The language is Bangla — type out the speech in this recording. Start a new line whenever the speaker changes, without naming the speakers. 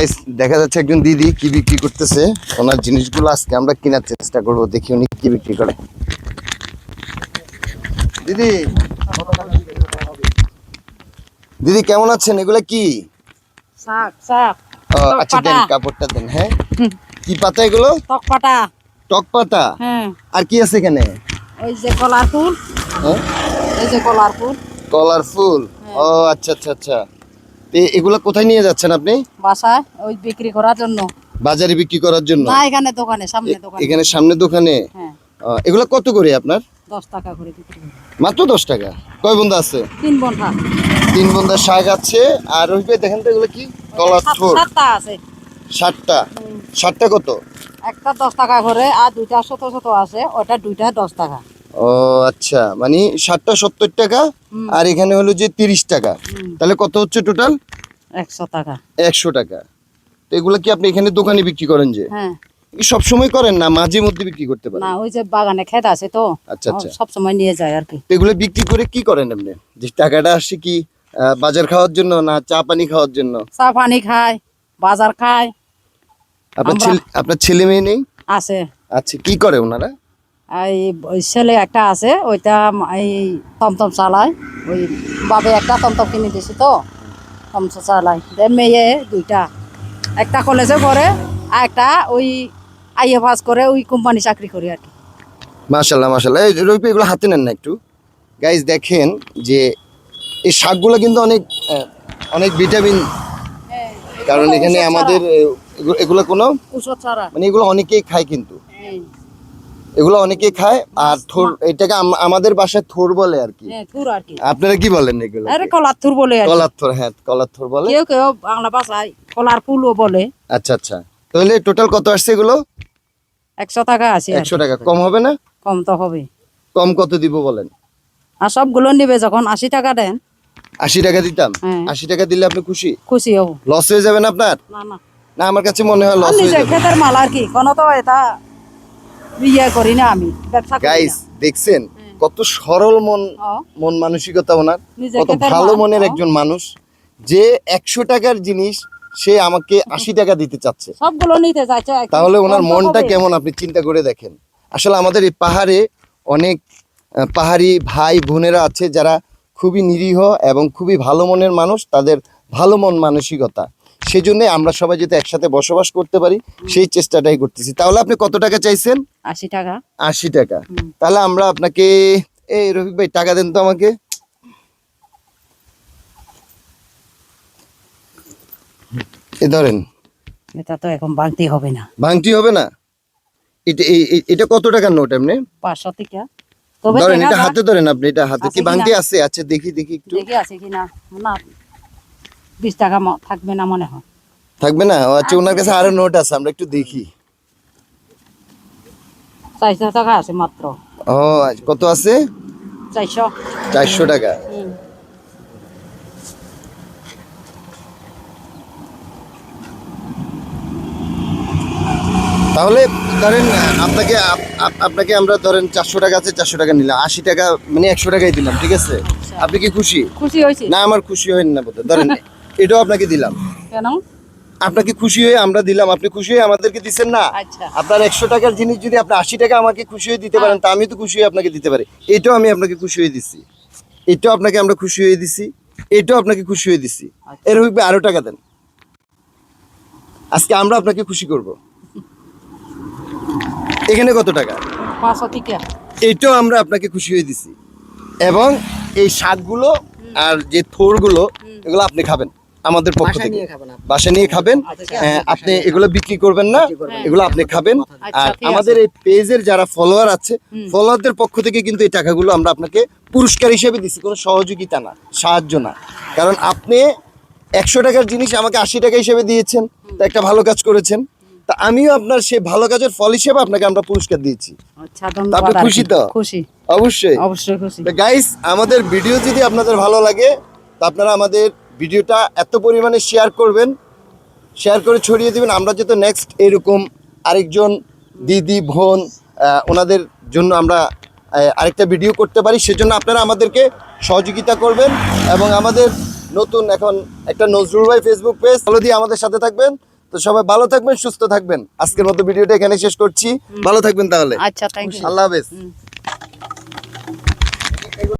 গাইস দেখা যাচ্ছে একজন দিদি কি বিক্রি করতেছে। ওনার জিনিসগুলো আজকে আমরা কেনার চেষ্টা করব দেখি উনি কি বিক্রি করে। দিদি। দিদি কেমন আছেন? এগুলা কি?
শাক শাক।
আচ্ছা দেন। কাপড়টা দেন হ্যাঁ? কি পাতা এগুলো?
টক পাতা।
টক পাতা?
হ্যাঁ।
আর কি আছে এখানে?
ওই যে কলার ফুল।
হ্যাঁ?
এই যে কলার ফুল।
কলার ফুল? ও আচ্ছা আচ্ছা আচ্ছা। তো এগুলা কোথায় নিয়ে যাচ্ছেন আপনি?
বাসায় ওই বিক্রি করার জন্য।
বাজারে বিক্রি করার জন্য?
না এখানে দোকানে সামনে দোকানে।
এখানে সামনে দোকানে?
হ্যাঁ।
এগুলা কত করে আপনার?
দশ টাকা করে বিক্রি
মাত্র দশ টাকা? কয় বন্ধু আছে?
তিন বন্ধা।
তিন বন্ধা শাক আছে আর ওই দেখেন তো এগুলো কি? কলার ফুল
সাতটা আছে।
ষাটটা ষাটটা কত?
একটা দশ টাকা করে আর দুইটা শত শত আছে ওটা দুইটা দশ টাকা।
ও আচ্ছা। মানে ষাটটা সত্তর টাকা আর এখানে হলো যে তিরিশ টাকা। তাহলে কত হচ্ছে টোটাল
একশো টাকা।
একশো টাকা। তো এগুলো কি আপনি এখানে দোকানে বিক্রি করেন যে?
হ্যাঁ।
সব সময় করেন না মাঝে মধ্যে বিক্রি করতে পারেন?
না ওই যে বাগানে খেত আছে তো
আচ্ছা, আচ্ছা।
সব সময় নিয়ে যায় আর কি।
এগুলো বিক্রি করে কি করেন আপনি? যে টাকাটা আসে কি বাজার খাওয়ার জন্য না চা পানি খাওয়ার জন্য?
চা পানি খায় বাজার খায়।
আপনার ছেলে আপনার ছেলে মেয়ে নেই?
আছে।
আচ্ছা কি করে ওনারা?
এই ছেলে একটা আছে ওইটা এই টমটম চালায়। ওই বাবে একটা টমটম কিনে দিছি তো টমটম চালায়। দে মেয়ে দুইটা। একটা কলেজে পড়ে আর একটা ওই আইএ পাস করে ওই কোম্পানি চাকরি করি আর কি।
মাশাল্লাহ মাশাল্লাহ এই রবি এগুলো হাতে নেন না একটু। গাইজ দেখেন যে এই শাকগুলো কিন্তু অনেক অনেক ভিটামিন কারণ এখানে আমাদের এগুলো কোনো মানে এগুলো অনেকেই খায় কিন্তু।
এই,
এগুলো অনেকে খায় আর থোর এটাকে আমাদের বাসায় থোর বলে আর কি।
হ্যাঁ আর কি।
আপনারা কি বলেন এগুলো?
আরে কলার থুর বলে আর
কলার থোর হ্যাঁ কলার থোর বলে।
কেউ কেউ বাংলা ভাষায় কলার ফুলও বলে।
আচ্ছা আচ্ছা। তাহলে টোটাল কত আসছে এগুলো?
একশো টাকা আছে
একশো টাকা। কম হবে না?
কম তো হবে।
কম কত দিব বলেন?
আর সবগুলো নিবে যখন আশি টাকা দেন।
আশি টাকা দিতাম?
হ্যাঁ।
আশি টাকা দিলে আপনি খুশি?
খুশি হব।
লস হয়ে যাবেন আপনার?
না না।
না আমার কাছে মনে হয় লস হয়ে যাবে।
ক্ষেতের মাল আর কি। কোনো তো এটা ইয়ে করি না আমি ব্যবসা করি
গাইস
না।
দেখছেন
হ্যাঁ।
কত সরল মন মন মানসিকতা ওনার কত ভালো মনের একজন মানুষ যে একশো টাকার জিনিস সে আমাকে আশি টাকা দিতে চাচ্ছে।
সবগুলো নিতে চাইছে
তাহলে ওনার মনটা কেমন আপনি চিন্তা করে দেখেন। আসলে আমাদের এই পাহাড়ে অনেক পাহাড়ি ভাই বোনেরা আছে যারা খুবই নিরীহ এবং খুবই ভালো মনের মানুষ তাদের ভালো মন মানসিকতা। সেই জন্য আমরা সবাই যদি একসাথে বসবাস করতে পারি সেই চেষ্টাটাই করতেছি। তাহলে আপনি কত টাকা চাইছেন?
আশি টাকা।
আশি টাকা। তাহলে আমরা আপনাকে এই রফিক ভাই টাকা দেন তো আমাকে। এ ধরেন।
এটা তো এখন বাংতি হবে না।
হবে না? এটা এটা কত টাকার নোট এমনি?
টাকা
ধরেন এটা হাতে ধরেন আপনি এটা হাতে কি? আছে? আচ্ছা দেখি দেখি একটু।
দেখে আছে কিনা। না বিশ টাকা থাকবে না মনে হয়।
থাকবে না? ও আচ্ছা ওনার কাছে আরও নোট আছে আমরা একটু দেখি।
চারশো টাকা আছে মাত্র।
ও আচ্ছা, কত আছে?
চারশো।
চারশো টাকা। তাহলে ধরেন আপনাকে আপ- আপ- আপনাকে আমরা ধরেন চারশো টাকা আছে চারশো টাকা নিলাম। আশি টাকা মানে একশো টাকাই দিলাম ঠিক আছে? আপনি কি খুশি?
খুশি হয়েছে।
না আমার খুশি হয়নি না বোধহয়। ধরেন এটাও আপনাকে দিলাম।
কেন?
আপনাকে খুশি হয়ে আমরা দিলাম। আপনি খুশি হয়ে আমাদেরকে দিচ্ছেন না?
আচ্ছা।
আপনার একশো টাকার জিনিস যদি আপনি আশি টাকা আমাকে খুশি হয়ে দিতে পারেন তা আমি তো খুশি হয়ে আপনাকে দিতে পারি। এটাও আমি আপনাকে খুশি হয়ে দিচ্ছি। এটাও আপনাকে আমরা খুশি হয়ে দিছি এটাও আপনাকে খুশি হয়ে দিচ্ছি। এর হইবে আরও টাকা দেন। আজকে আমরা আপনাকে খুশি করব। এখানে কত টাকা? এটাও আমরা আপনাকে খুশি হয়ে দিছি এবং এই শাকগুলো আর যে থোরগুলো এগুলো আপনি খাবেন। আমাদের পক্ষ থেকে। বাসা নিয়ে খাবেন। হ্যাঁ, আপনি এগুলো বিক্রি করবেন না এগুলো আপনি খাবেন।
আচ্ছা,
আর আমাদের এই পেজের যারা ফলোয়ার আছে ফলোয়ারদের পক্ষ থেকে কিন্তু এই টাকাগুলো আমরা আপনাকে পুরস্কার হিসেবে দিচ্ছি কোনো সহযোগিতা না সাহায্য না। কারণ আপনি একশো টাকার জিনিস আমাকে আশি টাকা হিসেবে দিয়েছেন তা একটা ভালো কাজ করেছেন। তা আমিও আপনার সেই ভালো কাজের ফল হিসেবে আপনাকে আমরা পুরস্কার দিয়েছি।
আচ্ছা
আপনি খুশি তো?
খুশি।
অবশ্যই।
অবশ্যই খুশি।
গাইস আমাদের ভিডিও যদি আপনাদের ভালো লাগে তো আপনারা আমাদের ভিডিওটা এত পরিমাণে শেয়ার করবেন শেয়ার করে ছড়িয়ে দেবেন। আমরা যাতে নেক্সট এরকম আরেকজন দিদি বোন ওনাদের জন্য আমরা আরেকটা ভিডিও করতে পারি সেজন্য আপনারা আমাদেরকে সহযোগিতা করবেন এবং আমাদের নতুন এখন একটা নজরুল ভাই ফেসবুক পেজ ফলো দিয়ে আমাদের সাথে থাকবেন। তো সবাই ভালো থাকবেন সুস্থ থাকবেন। আজকের মতো ভিডিওটা এখানে শেষ করছি। ভালো থাকবেন তাহলে।
আচ্ছা
আল্লাহ হাফেজ।